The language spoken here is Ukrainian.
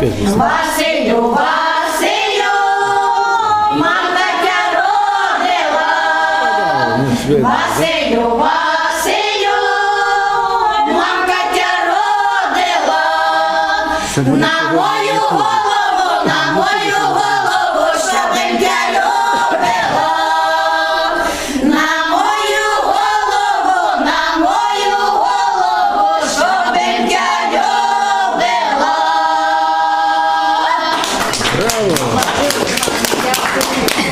Василю, Василю, мама тя родила. Василю, Василю, мамка тя родила. На мою голову, на мою голову, щодень тя